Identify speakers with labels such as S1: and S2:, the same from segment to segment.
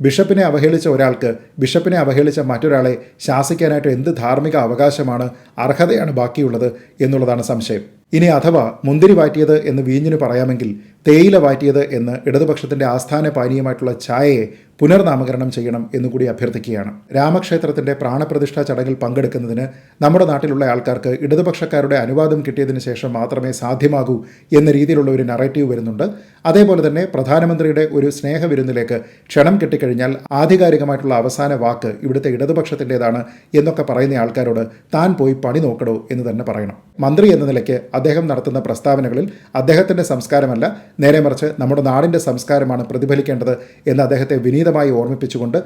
S1: ബിഷപ്പിനെ അവഹേളിച്ച ഒരാൾക്ക് ബിഷപ്പിനെ അവഹേളിച്ച മറ്റൊരാളെ ശാസിക്കാനായിട്ട് എന്ത് ധാർമ്മിക അവകാശമാണ് അർഹതയാണ് ബാക്കിയുള്ളത് എന്നുള്ളതാണ് സംശയം. ഇനി അഥവാ മുന്തിരി വാറ്റിയത് എന്ന് വീഞ്ഞിന് പറയാമെങ്കിൽ തേയില വാറ്റിയത് എന്ന് ഇടതുപക്ഷത്തിന്റെ ആസ്ഥാന പാനീയമായിട്ടുള്ള ചായയെ പുനർനാമകരണം ചെയ്യണം എന്നുകൂടി അഭ്യർത്ഥിക്കുകയാണ്. രാമക്ഷേത്രത്തിന്റെ പ്രാണപ്രതിഷ്ഠാ ചടങ്ങിൽ പങ്കെടുക്കുന്നതിന് നമ്മുടെ നാട്ടിലുള്ള ആൾക്കാർക്ക് ഇടതുപക്ഷക്കാരുടെ അനുവാദം കിട്ടിയതിന് ശേഷം മാത്രമേ സാധ്യമാകൂ എന്ന രീതിയിലുള്ള ഒരു നറേറ്റീവ് വരുന്നുണ്ട്. അതേപോലെ തന്നെ പ്രധാനമന്ത്രിയുടെ ഒരു സ്നേഹവിരുന്നിലേക്ക് ക്ഷണം കിട്ടിക്കഴിഞ്ഞാൽ ആധികാരികമായിട്ടുള്ള അവസാന വാക്ക് ഇവിടുത്തെ ഇടതുപക്ഷത്തിന്റെതാണ് എന്നൊക്കെ പറയുന്ന ആൾക്കാരോട് താൻ പോയി പണി നോക്കണോ എന്ന് തന്നെ പറയണം. മന്ത്രി എന്ന നിലയ്ക്ക് അദ്ദേഹം നടത്തുന്ന പ്രസ്താവനകളിൽ അദ്ദേഹത്തിന്റെ സംസ്കാരമല്ല നേരെ മറിച്ച് നമ്മുടെ നാടിന്റെ സംസ്കാരമാണ് പ്രതിഫലിക്കേണ്ടത് എന്ന് അദ്ദേഹത്തെ വിനീതമായി ഓർമ്മിപ്പിച്ചുകൊണ്ട്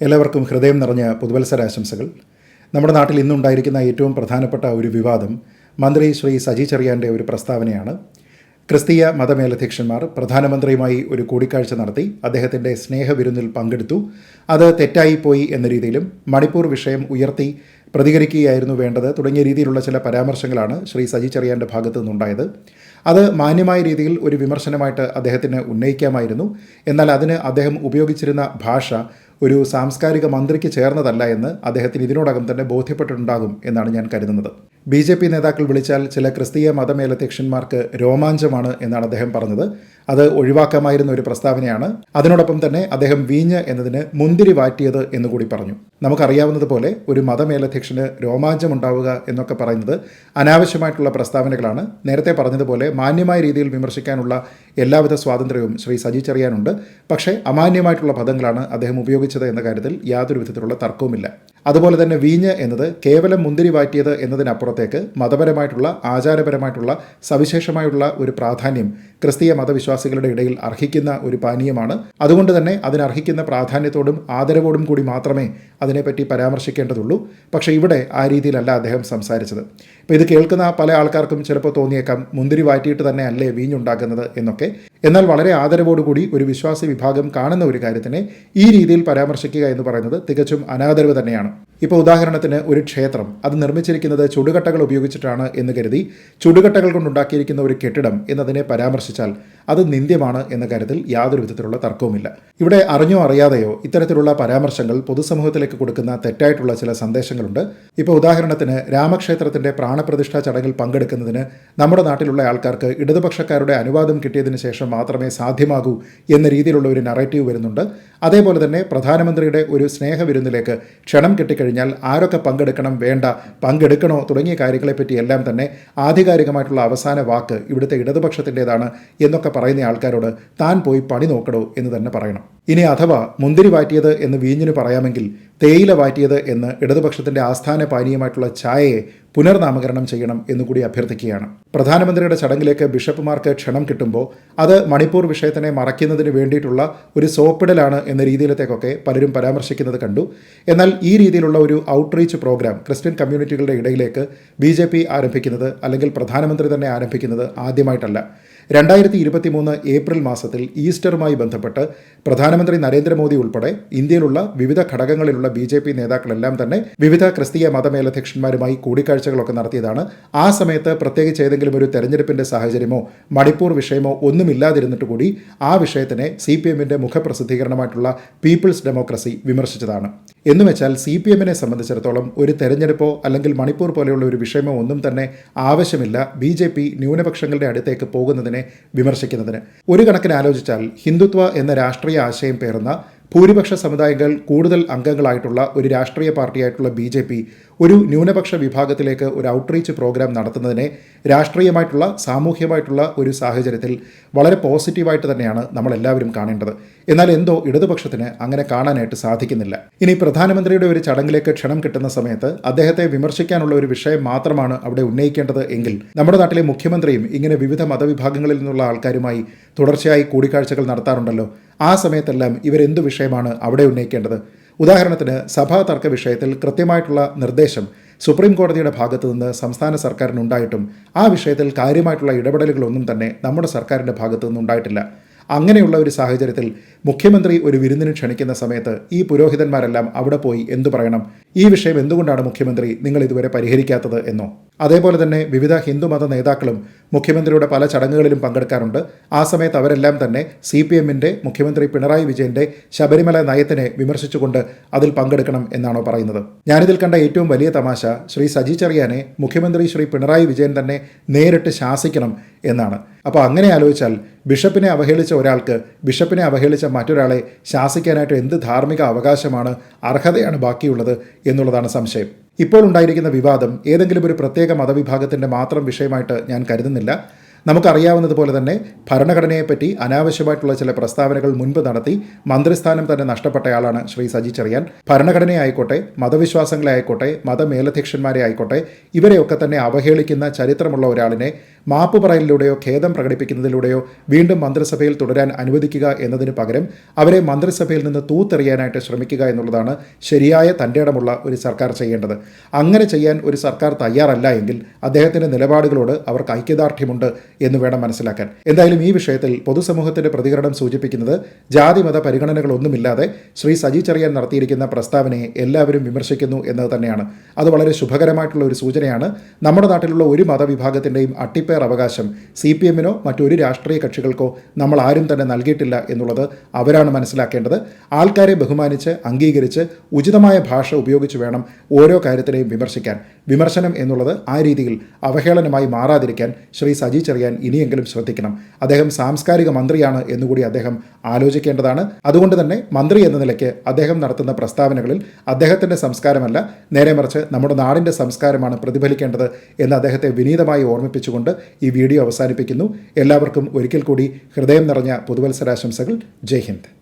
S1: എല്ലാവർക്കും ഹൃദയം നിറഞ്ഞ പുതുവത്സരാശംസകൾ. നമ്മുടെ നാട്ടിൽ ഇന്നുണ്ടായിരിക്കുന്ന ഏറ്റവും പ്രധാനപ്പെട്ട ഒരു വിവാദം മന്ത്രി ശ്രീ സജി ചെറിയാന്റെ ഒരു പ്രസ്താവനയാണ്. ക്രിസ്തീയ മതമേലധ്യക്ഷന്മാർ പ്രധാനമന്ത്രിയുമായി ഒരു കൂടിക്കാഴ്ച നടത്തി അദ്ദേഹത്തിന്റെ സ്നേഹവിരുന്നിൽ പങ്കെടുത്തു. അത് തെറ്റായിപ്പോയി എന്ന രീതിയിലും മണിപ്പൂർ വിഷയം ഉയർത്തി പ്രതികരിക്കുകയായിരുന്നു വേണ്ടത് തുടങ്ങിയ രീതിയിലുള്ള ചില പരാമർശങ്ങളാണ് ശ്രീ സജി ചെറിയാന്റെ ഭാഗത്തു നിന്നുണ്ടായത്. അത് മാന്യമായ രീതിയിൽ ഒരു വിമർശനമായിട്ട് അദ്ദേഹത്തിന് ഉന്നയിക്കാമായിരുന്നു. എന്നാൽ അതിന് അദ്ദേഹം ഉപയോഗിച്ചിരുന്ന ഭാഷ ഒരു സാംസ്കാരിക മന്ത്രിക്ക് ചേർന്നതല്ല എന്ന് അദ്ദേഹത്തിന് ഇതിനോടകം തന്നെ ബോധ്യപ്പെട്ടിട്ടുണ്ടാകും എന്നാണ് ഞാൻ കരുതുന്നത്. ബി ജെ പി നേതാക്കൾ വിളിച്ചാൽ ചില ക്രിസ്തീയ മതമേലധ്യക്ഷന്മാർക്ക് രോമാഞ്ചമാണ് എന്നാണ് അദ്ദേഹം പറഞ്ഞത്. അത് ഒഴിവാക്കാമായിരുന്ന ഒരു പ്രസ്താവനയാണ്. അതിനോടൊപ്പം തന്നെ അദ്ദേഹം വീഞ്ഞ് എന്നതിന് മുന്തിരി വാറ്റിയത് എന്നുകൂടി പറഞ്ഞു. നമുക്കറിയാവുന്നതുപോലെ ഒരു മതമേലധ്യക്ഷന് രോമാഞ്ചമുണ്ടാവുക എന്നൊക്കെ പറയുന്നത് അനാവശ്യമായിട്ടുള്ള പ്രസ്താവനകളാണ്. നേരത്തെ പറഞ്ഞതുപോലെ മാന്യമായ രീതിയിൽ വിമർശിക്കാനുള്ള എല്ലാവിധ സ്വാതന്ത്ര്യവും ശ്രീ സജി ചെറിയാനുണ്ട്. പക്ഷേ അമാന്യമായിട്ടുള്ള പദങ്ങളാണ് അദ്ദേഹം ഉപയോഗിച്ചത് എന്ന കാര്യത്തിൽ യാതൊരു വിധത്തിലുള്ള തർക്കവുമില്ല. അതുപോലെ തന്നെ വീഞ്ഞ് എന്നത് കേവലം മുന്തിരി വാറ്റിയത് എന്നതിനപ്പുറത്തേക്ക് മതപരമായിട്ടുള്ള ആചാരപരമായിട്ടുള്ള സവിശേഷമായുള്ള ഒരു പ്രാധാന്യം ക്രിസ്തീയ മതവിശ്വാസികളുടെ ഇടയിൽ അർഹിക്കുന്ന ഒരു പാനീയമാണ്. അതുകൊണ്ട് തന്നെ അതിനർഹിക്കുന്ന പ്രാധാന്യത്തോടും ആദരവോടും കൂടി മാത്രമേ അതിനെപ്പറ്റി പരാമർശിക്കേണ്ടതുള്ളൂ. പക്ഷേ ഇവിടെ ആ രീതിയിലല്ല അദ്ദേഹം സംസാരിച്ചത്. ഇപ്പോൾ ഇത് കേൾക്കുന്ന പല ആൾക്കാർക്കും ചിലപ്പോൾ തോന്നിയേക്കാം മുന്തിരി വാറ്റിയിട്ട് തന്നെ അല്ലേ വീഞ്ഞുണ്ടാക്കുന്നത് എന്നൊക്കെ. എന്നാൽ വളരെ ആദരവോടുകൂടി ഒരു വിശ്വാസി വിഭാഗം കാണുന്ന ഒരു കാര്യത്തിനെ ഈ രീതിയിൽ പരാമർശിക്കുക എന്ന് പറയുന്നത് തികച്ചും അനാദരവ് തന്നെയാണ്. ഇപ്പോൾ ഉദാഹരണത്തിന് ഒരു ക്ഷേത്രം. അത് നിർമ്മിച്ചിരിക്കുന്നത് ചുടുകട്ടകൾ ഉപയോഗിച്ചിട്ടാണ് എന്ന് കരുതി ചുടുകട്ടകൾ കൊണ്ടുണ്ടാക്കിയിരിക്കുന്ന ഒരു കെട്ടിടം എന്നതിനെ പരാമർശിച്ചാൽ അത് നിന്ദ്യമാണ് എന്ന കാര്യത്തിൽ യാതൊരു വിധത്തിലുള്ള തർക്കവുമില്ല. ഇവിടെ അറിഞ്ഞോ അറിയാതെയോ ഇത്തരത്തിലുള്ള പരാമർശങ്ങൾ പൊതുസമൂഹത്തിലേക്ക് കൊടുക്കുന്ന തെറ്റായിട്ടുള്ള ചില സന്ദേശങ്ങളുണ്ട്. ഇപ്പോൾ ഉദാഹരണത്തിന് രാമക്ഷേത്രത്തിന്റെ പ്രാണപ്രതിഷ്ഠാ ചടങ്ങിൽ പങ്കെടുക്കുന്നതിന് നമ്മുടെ നാട്ടിലുള്ള ആൾക്കാർക്ക് ഇടതുപക്ഷക്കാരുടെ അനുവാദം കിട്ടിയതിന് ശേഷം മാത്രമേ സാധ്യമാകൂ എന്ന രീതിയിലുള്ള ഒരു നറേറ്റീവ് വരുന്നുണ്ട്. അതേപോലെ തന്നെ പ്രധാനമന്ത്രിയുടെ ഒരു സ്നേഹവിരുന്നിലേക്ക് ക്ഷണം കിട്ടിക്കഴിഞ്ഞാൽ ആരൊക്കെ പങ്കെടുക്കണം വേണ്ട പങ്കെടുക്കണോ തുടങ്ങിയ കാര്യങ്ങളെപ്പറ്റി എല്ലാം തന്നെ ആധികാരികമായിട്ടുള്ള അവസാന വാക്ക് ഇവിടുത്തെ ഇടതുപക്ഷത്തിന്റെതാണ് എന്നൊക്കെ പറയുന്ന ആൾക്കാരോട് താൻ പോയി പണി നോക്കണോ എന്ന് തന്നെ പറയണം. ഇനി അഥവാ മുന്തിരി വാറ്റിയത് എന്ന് വീഞ്ഞിന് പറയാമെങ്കിൽ തേയില വാറ്റിയത് എന്ന് ഇടതുപക്ഷത്തിന്റെ ആസ്ഥാന പാനീയമായിട്ടുള്ള ചായയെ പുനർനാമകരണം ചെയ്യണം എന്നുകൂടി അഭ്യർത്ഥിക്കുകയാണ്. പ്രധാനമന്ത്രിയുടെ ചടങ്ങിലേക്ക് ബിഷപ്പുമാർക്ക് ക്ഷണം കിട്ടുമ്പോൾ അത് മണിപ്പൂർ വിഷയത്തിനെ മറയ്ക്കുന്നതിന് വേണ്ടിയിട്ടുള്ള ഒരു സോപ്പിടലാണ് എന്ന രീതിയിലത്തേക്കൊക്കെ പലരും പരാമർശിക്കുന്നത് കണ്ടു. എന്നാൽ ഈ രീതിയിലുള്ള ഒരു ഔട്ട്റീച്ച് പ്രോഗ്രാം ക്രിസ്ത്യൻ കമ്മ്യൂണിറ്റികളുടെ ഇടയിലേക്ക് ബി ആരംഭിക്കുന്നത് അല്ലെങ്കിൽ പ്രധാനമന്ത്രി തന്നെ ആരംഭിക്കുന്നത് ആദ്യമായിട്ടല്ല. രണ്ടായിരത്തി ഇരുപത്തി മൂന്ന് ഏപ്രിൽ മാസത്തിൽ ഈസ്റ്ററുമായി ബന്ധപ്പെട്ട് പ്രധാനമന്ത്രി നരേന്ദ്രമോദി ഉൾപ്പെടെ ഇന്ത്യയിലുള്ള വിവിധ ഘടകങ്ങളിലുള്ള ബി ജെ പി നേതാക്കളെല്ലാം തന്നെ വിവിധ ക്രിസ്തീയ മതമേലധ്യക്ഷന്മാരുമായി കൂടിക്കാഴ്ചകളൊക്കെ നടത്തിയതാണ്. ആ സമയത്ത് പ്രത്യേകിച്ച് ഏതെങ്കിലും ഒരു തെരഞ്ഞെടുപ്പിന്റെ സാഹചര്യമോ മണിപ്പൂർ വിഷയമോ ഒന്നുമില്ലാതിരുന്നിട്ട് കൂടി ആ വിഷയത്തിനെ സി പി എമ്മിന്റെ മുഖപ്രസിദ്ധീകരണമായിട്ടുള്ള പീപ്പിൾസ് ഡെമോക്രസി വിമർശിച്ചതാണ്. എന്നുവെച്ചാൽ സി പി എമ്മിനെ സംബന്ധിച്ചിടത്തോളം ഒരു തെരഞ്ഞെടുപ്പോ അല്ലെങ്കിൽ മണിപ്പൂർ പോലെയുള്ള ഒരു വിഷയമോ ഒന്നും തന്നെ ആവശ്യമില്ല ബി ജെ പി ന്യൂനപക്ഷങ്ങളുടെ അടുത്തേക്ക് പോകുന്നതിനെ വിമർശിക്കുന്നതിന്. ഒരു കണക്കിന് ആലോചിച്ചാൽ ഹിന്ദുത്വ എന്ന രാഷ്ട്രീയ ആശയം പേറുന്ന ഭൂരിപക്ഷ സമുദായങ്ങൾ കൂടുതൽ അംഗങ്ങളായിട്ടുള്ള ഒരു രാഷ്ട്രീയ പാർട്ടിയായിട്ടുള്ള ബി ജെ പി ഒരു ന്യൂനപക്ഷ വിഭാഗത്തിലേക്ക് ഒരു ഔട്ട്റീച്ച് പ്രോഗ്രാം നടത്തുന്നതിനെ രാഷ്ട്രീയമായിട്ടുള്ള സാമൂഹ്യമായിട്ടുള്ള ഒരു സാഹചര്യത്തിൽ വളരെ പോസിറ്റീവായിട്ട് തന്നെയാണ് നമ്മൾ എല്ലാവരും കാണേണ്ടത്. എന്നാൽ എന്തോ ഇടതുപക്ഷത്തിന് അങ്ങനെ കാണാനായിട്ട് സാധിക്കുന്നില്ല. ഇനി പ്രധാനമന്ത്രിയുടെ ഒരു ചടങ്ങിലേക്ക് ക്ഷണം കിട്ടുന്ന സമയത്ത് അദ്ദേഹത്തെ വിമർശിക്കാനുള്ള ഒരു വിഷയം മാത്രമാണ് അവിടെ ഉന്നയിക്കേണ്ടത് എങ്കിൽ നമ്മുടെ നാട്ടിലെ മുഖ്യമന്ത്രിയും ഇങ്ങനെ വിവിധ മതവിഭാഗങ്ങളിൽ നിന്നുള്ള ആൾക്കാരുമായി തുടർച്ചയായി കൂടിക്കാഴ്ചകൾ നടത്താറുണ്ടല്ലോ. ആ സമയത്തെല്ലാം ഇവരെന്തു വിഷയമാണ് അവിടെ ഉന്നയിക്കേണ്ടത്? ഉദാഹരണത്തിന് സഭാ തർക്ക വിഷയത്തിൽ കൃത്യമായിട്ടുള്ള നിർദ്ദേശം സുപ്രീം കോടതിയുടെ ഭാഗത്തു നിന്ന് സംസ്ഥാന സർക്കാരിനുണ്ടായിട്ടും ആ വിഷയത്തിൽ കാര്യമായിട്ടുള്ള ഇടപെടലുകളൊന്നും തന്നെ നമ്മുടെ സർക്കാരിന്റെ ഭാഗത്തു നിന്നുണ്ടായിട്ടില്ല അങ്ങനെയുള്ള ഒരു സാഹചര്യത്തിൽ മുഖ്യമന്ത്രി ഒരു വിരുന്നിന് ക്ഷണിക്കുന്ന സമയത്ത് ഈ പുരോഹിതന്മാരെല്ലാം അവിടെ പോയി എന്തു പറയണം? ഈ വിഷയം എന്തുകൊണ്ടാണ് മുഖ്യമന്ത്രി നിങ്ങൾ ഇതുവരെ പരിഹരിക്കാത്തത് എന്നോ? അതേപോലെ തന്നെ വിവിധ ഹിന്ദുമത നേതാക്കളും മുഖ്യമന്ത്രിയുടെ പല ചടങ്ങുകളിലും പങ്കെടുക്കാറുണ്ട്. ആ സമയത്ത് അവരെല്ലാം തന്നെ സി പി എമ്മിന്റെ മുഖ്യമന്ത്രി പിണറായി വിജയന്റെ ശബരിമല നയത്തിനെ വിമർശിച്ചുകൊണ്ട് അതിൽ പങ്കെടുക്കണം എന്നാണോ പറയുന്നത്. ഞാനിതിൽ കണ്ട ഏറ്റവും വലിയ തമാശ ശ്രീ സജി ചെറിയാനെ മുഖ്യമന്ത്രി ശ്രീ പിണറായി വിജയൻ തന്നെ നേരിട്ട് ശാസിക്കണം എന്നാണ്. അപ്പോൾ അങ്ങനെ ആലോചിച്ചാൽ ബിഷപ്പിനെ അവഹേളിച്ച ഒരാൾക്ക് ബിഷപ്പിനെ അവഹേളിച്ച മറ്റൊരാളെ ശാസിക്കാനായിട്ട് എന്ത് ധാർമ്മിക അവകാശമാണ് അർഹതയാണ് ബാക്കിയുള്ളത് എന്നുള്ളതാണ് സംശയം. ഇപ്പോൾ ഉണ്ടായിരിക്കുന്ന വിവാദം ഏതെങ്കിലും ഒരു പ്രത്യേക മതവിഭാഗത്തിന്റെ മാത്രം വിഷയമായിട്ട് ഞാൻ കരുതുന്നില്ല. നമുക്കറിയാവുന്നതുപോലെ തന്നെ ഭരണഘടനയെപ്പറ്റി അനാവശ്യമായിട്ടുള്ള ചില പ്രസ്താവനകൾ മുൻപ് നടത്തി മന്ത്രിസ്ഥാനം തന്നെ നഷ്ടപ്പെട്ടയാളാണ് ശ്രീ സജി ചെറിയാൻ. ഭരണഘടനയായിക്കോട്ടെ മതവിശ്വാസങ്ങളെ ആയിക്കോട്ടെ മതമേലധ്യക്ഷന്മാരെ ആയിക്കോട്ടെ ഇവരെയൊക്കെ തന്നെ അവഹേളിക്കുന്ന ചരിത്രമുള്ള ഒരാളിനെ മാപ്പ് പറയലിലൂടെയോ ഖേദം പ്രകടിപ്പിക്കുന്നതിലൂടെയോ വീണ്ടും മന്ത്രിസഭയിൽ തുടരാൻ അനുവദിക്കുക എന്നതിന് പകരം അവരെ മന്ത്രിസഭയിൽ നിന്ന് തൂത്തെറിയാനായിട്ട് ശ്രമിക്കുക എന്നുള്ളതാണ് ശരിയായ തന്റെ ഇടമുള്ള ഒരു സർക്കാർ ചെയ്യേണ്ടത്. അങ്ങനെ ചെയ്യാൻ ഒരു സർക്കാർ തയ്യാറല്ല എങ്കിൽ അദ്ദേഹത്തിന്റെ നിലപാടുകളോട് അവർക്ക് ഐക്യദാർഢ്യമുണ്ട് എന്ന് വേണം മനസ്സിലാക്കാൻ. എന്തായാലും ഈ വിഷയത്തിൽ പൊതുസമൂഹത്തിന്റെ പ്രതികരണം സൂചിപ്പിക്കുന്നത് ജാതിമത പരിഗണനകളൊന്നുമില്ലാതെ ശ്രീ സജി ചെറിയാൻ നടത്തിയിരിക്കുന്ന പ്രസ്താവനയെ എല്ലാവരും വിമർശിക്കുന്നു എന്നത് തന്നെയാണ്. അത് വളരെ ശുഭകരമായിട്ടുള്ള ഒരു സൂചനയാണ്. നമ്മുടെ നാട്ടിലുള്ള ഒരു മതവിഭാഗത്തിന്റെയും അട്ടിപ്പേർ അവകാശം സി പി എമ്മിനോ മറ്റൊരു രാഷ്ട്രീയ കക്ഷികൾക്കോ നമ്മൾ ആരും തന്നെ നൽകിയിട്ടില്ല എന്നുള്ളത് അവരാണ് മനസ്സിലാക്കേണ്ടത്. ആൾക്കാരെ ബഹുമാനിച്ച് അംഗീകരിച്ച് ഉചിതമായ ഭാഷ ഉപയോഗിച്ച് വേണം ഓരോ കാര്യത്തിനെയും വിമർശിക്കാൻ. വിമർശനം എന്നുള്ളത് ആ രീതിയിൽ അവഹേളനമായി മാറാതിരിക്കാൻ ശ്രീ സജി ചെറിയാൻ ഇനിയെങ്കിലും ശ്രദ്ധിക്കണം. അദ്ദേഹം സാംസ്കാരിക മന്ത്രിയാണ് എന്നുകൂടി അദ്ദേഹം ആലോചിക്കേണ്ടതാണ്. അതുകൊണ്ട് തന്നെ മന്ത്രി എന്ന നിലയ്ക്ക് അദ്ദേഹം നടത്തുന്ന പ്രസ്താവനകളിൽ അദ്ദേഹത്തിന്റെ സംസ്കാരമല്ല നേരെ മറിച്ച് നമ്മുടെ നാടിന്റെ സംസ്കാരമാണ് പ്രതിഫലിക്കേണ്ടത് എന്ന് അദ്ദേഹത്തെ വിനീതമായി ഓർമ്മിപ്പിച്ചുകൊണ്ട് ഈ വീഡിയോ അവസാനിപ്പിക്കുന്നു. എല്ലാവർക്കും ഒരിക്കൽ കൂടി ഹൃദയം നിറഞ്ഞ പുതുവത്സരാശംസകൾ. ജയ് ഹിന്ദ്.